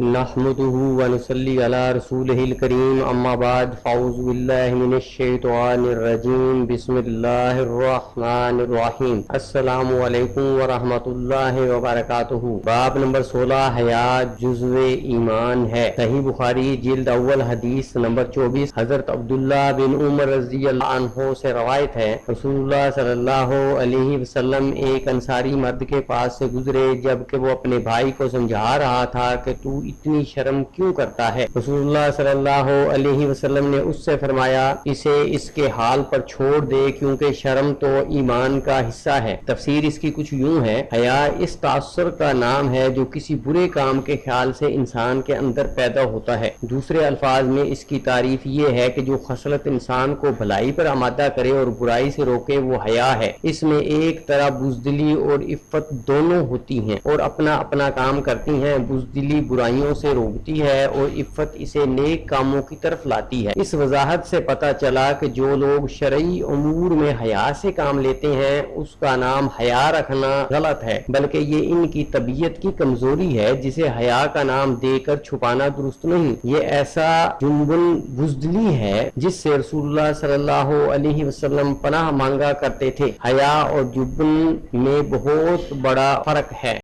نحمده ونصلي على رسوله الكريم، أما بعد فأعوذ بالله من الشيطان الرجيم، بسم الله الرحمن الرحيم. السلام علیکم ورحمۃ اللہ وبرکاتہ۔ باب نمبر سولہ، حیات جزو ایمان ہے۔ صحیح بخاری، جلد اول، حدیث نمبر چوبیس، حضرت عبداللہ بن عمر رضی اللہ عنہ سے روایت ہے۔ رسول اللہ صلی اللہ علیہ وسلم ایک انصاری مرد کے پاس سے گزرے، جبکہ وہ اپنے بھائی کو سمجھا رہا تھا کہ تو اتنی شرم کیوں کرتا ہے؟ رسول اللہ صلی اللہ علیہ وسلم نے اس سے فرمایا، اسے اس کے حال پر چھوڑ دے کیونکہ شرم تو ایمان کا حصہ ہے۔ تفسیر اس کی کچھ یوں ہے، حیا، اس تاثر کا نام ہے جو کسی برے کام کے خیال سے انسان کے اندر پیدا ہوتا ہے۔ دوسرے الفاظ میں اس کی تعریف یہ ہے کہ جو خصلت انسان کو بھلائی پر آمادہ کرے اور برائی سے روکے، وہ حیا ہے۔ اس میں ایک طرح بزدلی اور عفت دونوں ہوتی ہیں اور اپنا اپنا کام کرتی ہیں۔ بزدلی برائی برائیوں سے روکتی ہے اور عفت اسے نیک کاموں کی طرف لاتی ہے۔ اس وضاحت سے پتہ چلا کہ جو لوگ شرعی امور میں حیا سے کام لیتے ہیں، اس کا نام حیا رکھنا غلط ہے، بلکہ یہ ان کی طبیعت کی کمزوری ہے، جسے حیا کا نام دے کر چھپانا درست نہیں۔ یہ ایسا جنبن بزدلی ہے جس سے رسول اللہ صلی اللہ علیہ وسلم پناہ مانگا کرتے تھے۔ حیا اور جبن میں بہت بڑا فرق ہے۔